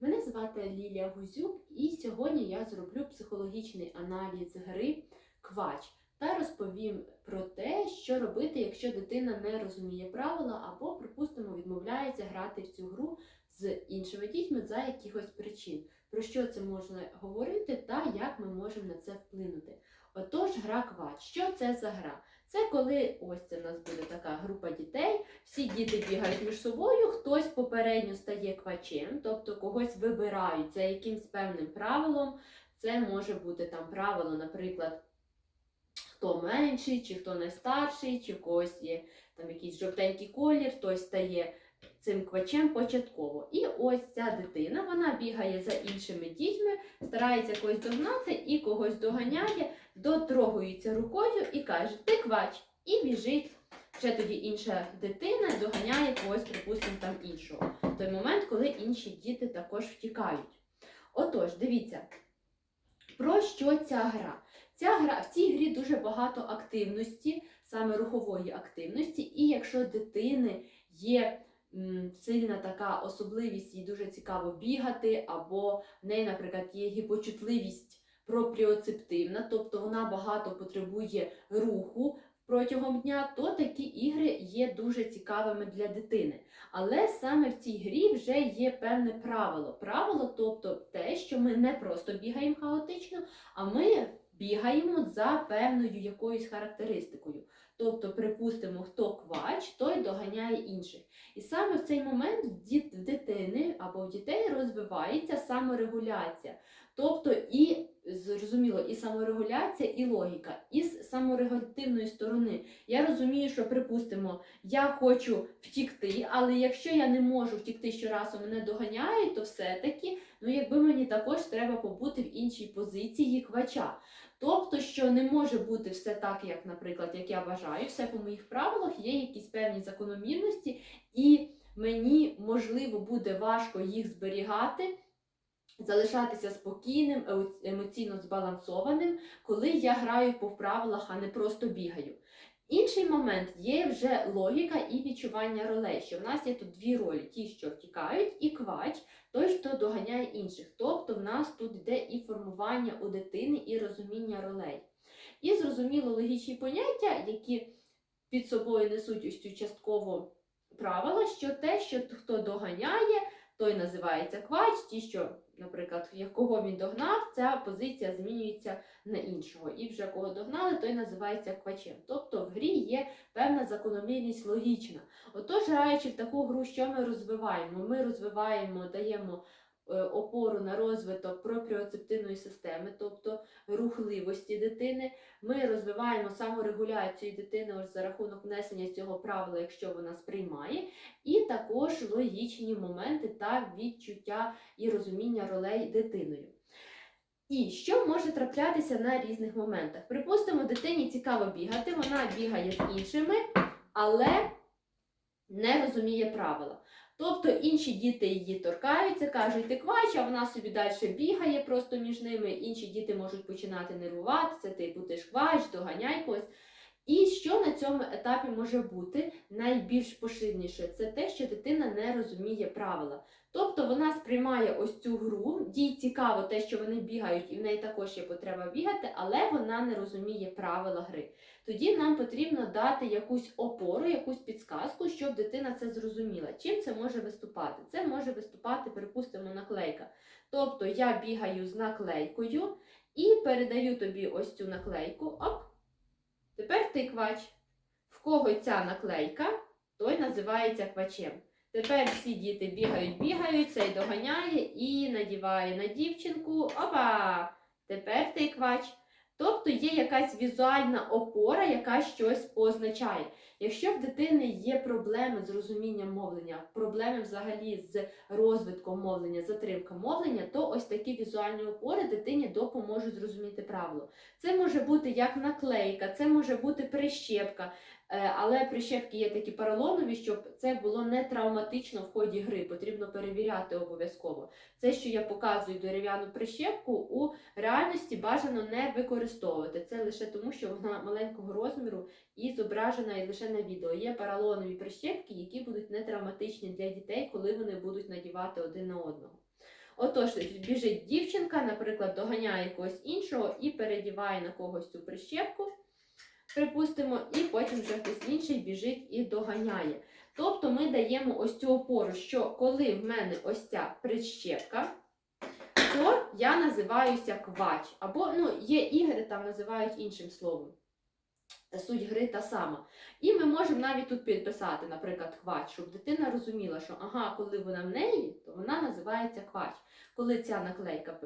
Мене звати Лілія Гузюк, і сьогодні я зроблю психологічний аналіз гри Квач та розповім про те, що робити, якщо дитина не розуміє правила або, припустимо, відмовляється грати в цю гру з іншими дітьми за якихось причин. Про що це можна говорити та як ми можемо на це вплинути. Отож, гра Квач. Що це за гра? Це коли ось в нас буде така група дітей, всі діти бігають між собою, хтось попередньо стає квачем, тобто когось вибирають за якимсь певним правилом. Це може бути там правило, наприклад, хто менший, чи хто найстарший, чи в когось є там якийсь жовтенький колір, хтось стає цим квачем початково. І ось ця дитина, вона бігає за іншими дітьми, старається когось догнати і когось доганяє, дотрогується рукою і каже: Ти квач! І біжить. Ще тоді інша дитина доганяє когось, припустимо, там іншого. В той момент, коли інші діти також втікають. Отож, дивіться, про що ця гра? Ця гра в цій грі дуже багато активності, саме рухової активності, і якщо дитини є сильна така особливість, їй дуже цікаво бігати, або в неї, наприклад, є гіпочутливість пропріоцептивна, тобто вона багато потребує руху протягом дня, то такі ігри є дуже цікавими для дитини. Але саме в цій грі вже є певне правило. Правило, тобто те, що ми не просто бігаємо хаотично, а ми бігаємо за певною якоюсь характеристикою. Тобто, припустимо, хто квач, той доганяє інших. І саме в цей момент в дитини або в дітей розвивається саморегуляція. Тобто і зрозуміло, і саморегуляція, і логіка. І з саморегулятивної сторони я розумію, що припустимо, я хочу втікти, але якщо я не можу втікти щоразу мене доганяють, то все-таки, ну якби мені також треба побути в іншій позиції квача. Тобто, що не може бути все так, як, наприклад, як я бажаю, все по моїх правилах, є якісь певні закономірності, і мені можливо буде важко їх зберігати. Залишатися спокійним, емоційно збалансованим, коли я граю по правилах, а не просто бігаю. Інший момент є вже логіка і відчування ролей, що в нас є тут дві ролі: ті, що втікають, і квач, той, хто доганяє інших. Тобто в нас тут йде і формування у дитини, і розуміння ролей. І зрозуміло логічні поняття, які під собою несуть ось цю частково правила, що те, що хто доганяє, той називається квач, ті, що, наприклад, якого кого він догнав, ця позиція змінюється на іншого. І вже кого догнали, той називається квачем. Тобто в грі є певна закономірність логічна. Отож, граючи в таку гру, що ми розвиваємо? Ми розвиваємо, даємо опору на розвиток пропріоцептивної системи, тобто рухливості дитини. Ми розвиваємо саморегуляцію дитини за рахунок внесення цього правила, якщо вона сприймає, і також логічні моменти та відчуття і розуміння ролей дитиною. І що може траплятися на різних моментах? Припустимо, дитині цікаво бігати, вона бігає з іншими, але не розуміє правила. Тобто інші діти її торкаються, кажуть, ти квач, а вона собі далі бігає просто між ними. Інші діти можуть починати нервуватися, ти ж квач, доганяй когось. І що на цьому етапі може бути найбільш поширеніше? Це те, що дитина не розуміє правила. Тобто вона сприймає ось цю гру, їй цікаво те, що вони бігають, і в неї також є потреба бігати, але вона не розуміє правила гри. Тоді нам потрібно дати якусь опору, якусь підсказку, щоб дитина це зрозуміла. Чим це може виступати? Це може виступати, припустимо, наклейка. Тобто я бігаю з наклейкою і передаю тобі ось цю наклейку. Оп! Тепер ти квач. В кого ця наклейка, той називається квачем. Тепер всі діти бігають, бігають, цей доганяє і надіває на дівчинку. Опа! Тепер ти квач. Тобто є якась візуальна опора, яка щось позначає. Якщо в дитини є проблеми з розумінням мовлення, проблеми взагалі з розвитком мовлення, затримка мовлення, то ось такі візуальні опори дитині допоможуть зрозуміти правило. Це може бути як наклейка, це може бути прищепка, е, але прищепки є такі поролонові, щоб це було не травматично в ході гри. Потрібно перевіряти обов'язково. Це, що я показую дерев'яну прищепку, у реальності бажано не використовувати. Це лише тому, що вона маленького розміру і зображена лише на відео. Є поролонові прищепки, які будуть не травматичні для дітей, коли вони будуть надівати один на одного. Отож, біжить дівчинка, наприклад, доганяє когось іншого і передіває на когось цю прищепку, припустимо, і потім вже хтось інший біжить і доганяє. Тобто ми даємо ось цю опору, що коли в мене ось ця прищепка, то я називаюся квач. Або ну, є ігри, там називають іншим словом. Суть гри та сама. І ми можемо навіть тут підписати, наприклад, квач, щоб дитина розуміла, що ага, коли вона в неї, то вона називається квач. Коли ця наклейка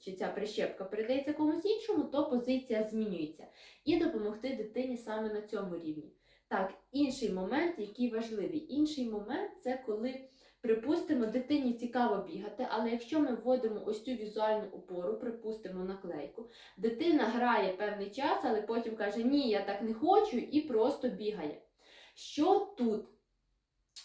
чи ця прищепка передається комусь іншому, то позиція змінюється. І допомогти дитині саме на цьому рівні. Так, інший момент, який важливий. Інший момент це коли, припустимо, дитині цікаво бігати, але якщо ми вводимо ось цю візуальну опору, припустимо наклейку, дитина грає певний час, але потім каже, ні, я так не хочу, і просто бігає. Що тут?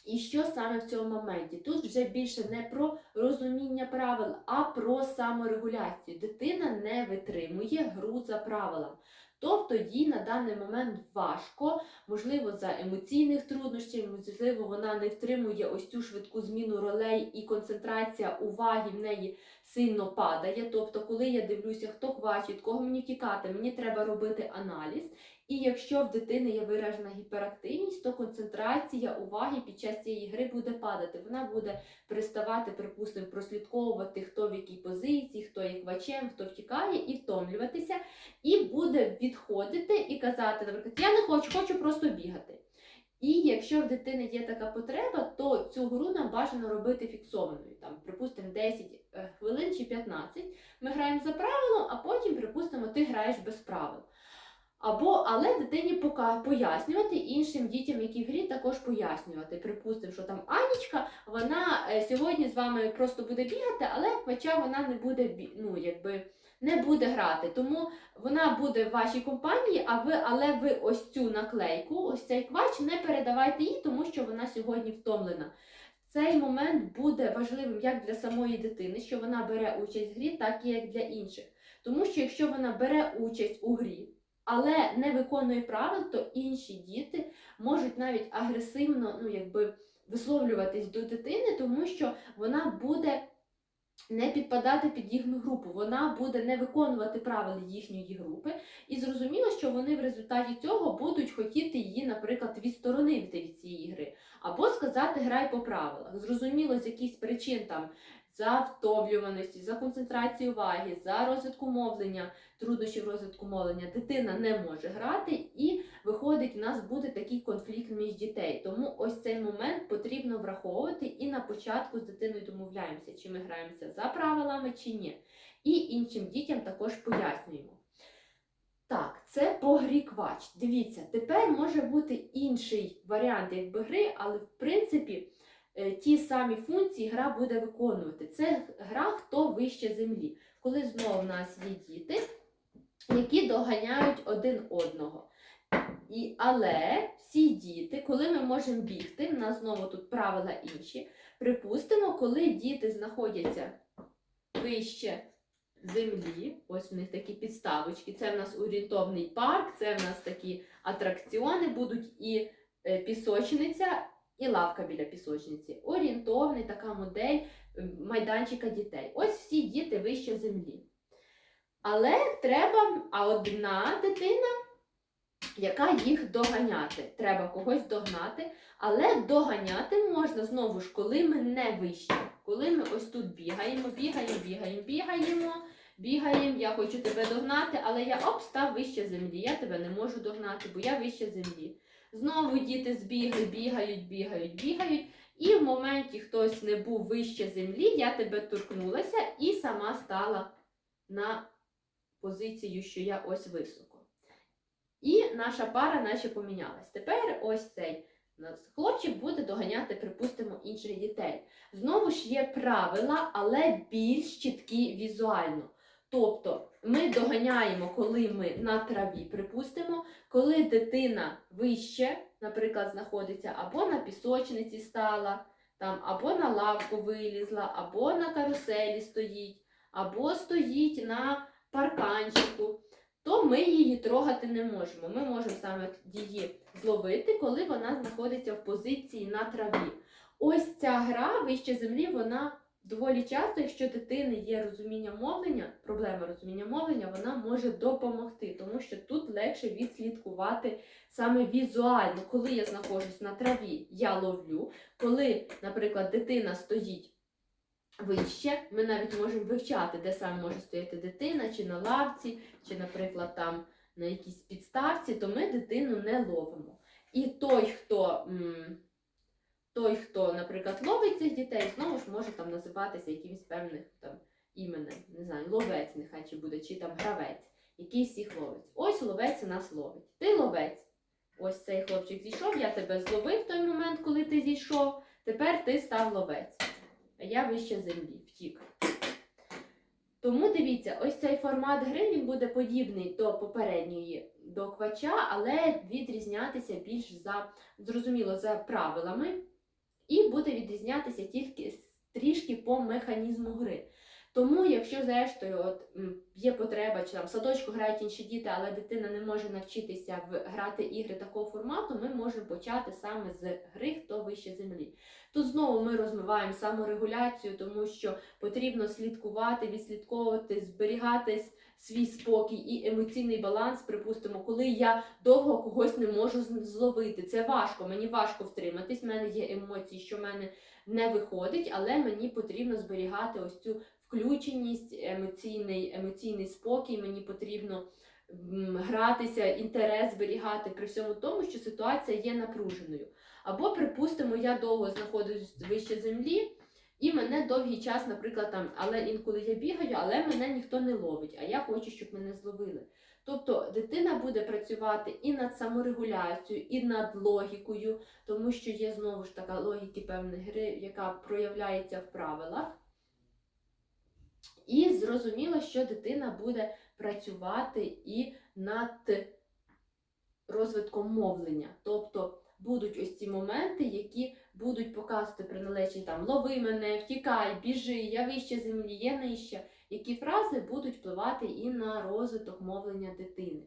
І що саме в цьому моменті? Тут вже більше не про розуміння правил, а про саморегуляцію. Дитина не витримує гру за правилами. Тобто їй на даний момент важко, можливо, за емоційних труднощів, можливо, вона не втримує ось цю швидку зміну ролей і концентрація уваги в неї сильно падає. Тобто, коли я дивлюся, хто квачить, кого мені тікати, мені треба робити аналіз. І якщо в дитини є виражена гіперактивність, то концентрація уваги під час цієї гри буде падати. Вона буде переставати, припустимо, прослідковувати, хто в якій позиції, хто є квачем, хто втікає, і втомлюватися, і буде відходити і казати, наприклад, я не хочу, хочу просто бігати. І якщо в дитини є така потреба, то цю гру нам бажано робити фіксованою. Там, припустимо, 10 е, хвилин чи 15. Ми граємо за правилом, а потім, припустимо, ти граєш без правил. Або, але дитині пояснювати іншим дітям, які в грі, також пояснювати. Припустимо, що там Анічка, вона е, сьогодні з вами просто буде бігати, але хоча вона не буде ну, якби, не буде грати. Тому вона буде в вашій компанії, а ви, але ви ось цю наклейку, ось цей квач не передавайте їй, тому що вона сьогодні втомлена. Цей момент буде важливим як для самої дитини, що вона бере участь в грі, так і як для інших. Тому що якщо вона бере участь у грі, але не виконує правил, то інші діти можуть навіть агресивно ну, якби, висловлюватись до дитини, тому що вона буде не підпадати під їхню групу, вона буде не виконувати правила їхньої групи, і зрозуміло, що вони в результаті цього будуть хотіти її, наприклад, відсторонити від цієї гри, або сказати грай по правилах. Зрозуміло, з якихось причин там. За втомлюваності, за концентрацію уваги, за розвитку мовлення, труднощів розвитку мовлення дитина не може грати, і виходить, в нас буде такий конфлікт між дітей. Тому ось цей момент потрібно враховувати і на початку з дитиною домовляємося, чи ми граємося за правилами, чи ні. І іншим дітям також пояснюємо. Так, це по грі. Дивіться, тепер може бути інший варіант якби гри, але в принципі ті самі функції гра буде виконувати. Це гра хто вище землі. Коли знову в нас є діти, які доганяють один одного. І, але всі діти, коли ми можемо бігти, в нас знову тут правила інші. Припустимо, коли діти знаходяться вище землі, ось в них такі підставочки. Це в нас орієнтовний парк, це в нас такі атракціони будуть і е, пісочниця, і лавка біля пісочниці. Орієнтовний така модель е, майданчика дітей. Ось всі діти вище землі. Але треба одна дитина, яка їх доганяти. Треба когось догнати, але доганяти можна знову ж, коли ми не вище. Коли ми ось тут бігаємо, бігаємо, бігаємо, бігаємо, бігаємо, я хочу тебе догнати, але я оп, став вище землі. Я тебе не можу догнати, бо я вище землі. Знову діти збігли, бігають, бігають, бігають. І в моменті хтось не був вище землі, я тебе торкнулася і сама стала на позицію, що я ось високо. І наша пара наче помінялась. Тепер ось цей хлопчик буде доганяти, припустимо, інших дітей. Знову ж є правила, але більш чіткі візуально. Тобто ми доганяємо, коли ми на траві, припустимо, коли дитина вище, наприклад, знаходиться або на пісочниці стала, там, або на лавку вилізла, або на каруселі стоїть, або стоїть на парканчику, то ми її трогати не можемо. Ми можемо саме її зловити, коли вона знаходиться в позиції на траві. Ось ця гра вище землі, вона доволі часто, якщо дитини є розуміння мовлення, проблема розуміння мовлення, вона може допомогти, тому що тут легше відслідкувати саме візуально, коли я знаходжусь на траві, я ловлю. Коли, наприклад, дитина стоїть вище, ми навіть можемо вивчати, де саме може стояти дитина, чи на лавці, чи, наприклад, там на якійсь підставці, то ми дитину не ловимо. І той, хто. м, той, хто, наприклад, ловить цих дітей, знову ж може там називатися якимось певним там іменем, не знаю, ловець нехай чи буде, чи там гравець, який всіх ловить. Ось ловець у нас ловить. Ти ловець. Ось цей хлопчик зійшов, я тебе зловив в той момент, коли ти зійшов. Тепер ти став ловець. А я вище землі, втік. Тому дивіться, ось цей формат гри він буде подібний до попередньої до квача, але відрізнятися більш за зрозуміло за правилами і буде відрізнятися тільки трішки по механізму гри. Тому, якщо зрештою от, є потреба, чи там в садочку грають інші діти, але дитина не може навчитися в грати ігри такого формату, ми можемо почати саме з гри Хто вище землі. Тут знову ми розвиваємо саморегуляцію, тому що потрібно слідкувати, відслідковувати, зберігати с- свій спокій і емоційний баланс. Припустимо, коли я довго когось не можу зловити. Це важко, мені важко втриматись. в мене є емоції, що в мене не виходить, але мені потрібно зберігати ось цю включеність, емоційний, емоційний спокій. Мені потрібно гратися, інтерес зберігати при всьому тому, що ситуація є напруженою. Або, припустимо, я довго знаходжусь вище землі. І мене довгий час, наприклад, там, але інколи я бігаю, але мене ніхто не ловить, а я хочу, щоб мене зловили. Тобто дитина буде працювати і над саморегуляцією, і над логікою, тому що є знову ж така логіки певної гри, яка проявляється в правилах. І зрозуміло, що дитина буде працювати і над розвитком мовлення. Тобто будуть ось ці моменти, які будуть показувати приналежні там лови мене, втікай, біжи, я вище землі, я нижче. Які фрази будуть впливати і на розвиток мовлення дитини.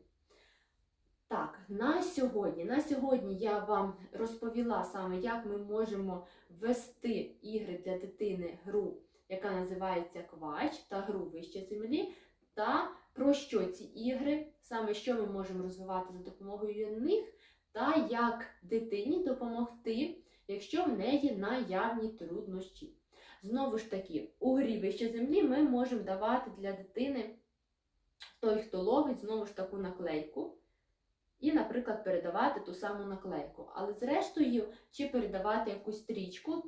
Так, на сьогодні, на сьогодні я вам розповіла саме, як ми можемо ввести ігри для дитини гру, яка називається Квач та гру вище землі, та про що ці ігри, саме що ми можемо розвивати за допомогою них, та як дитині допомогти, якщо в неї наявні труднощі. Знову ж таки, у грі вище землі ми можемо давати для дитини той, хто ловить, знову ж таку наклейку. І, наприклад, передавати ту саму наклейку. Але зрештою, чи передавати якусь стрічку,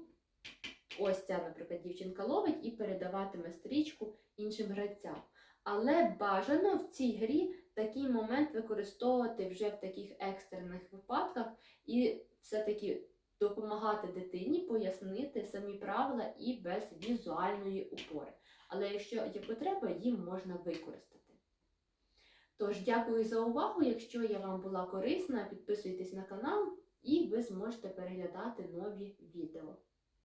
ось ця, наприклад, дівчинка ловить і передаватиме стрічку іншим гравцям. Але бажано в цій грі такий момент використовувати вже в таких екстрених випадках і все-таки допомагати дитині пояснити самі правила і без візуальної опори. Але якщо є потреба, їм можна використати. Тож, дякую за увагу. Якщо я вам була корисна, підписуйтесь на канал і ви зможете переглядати нові відео.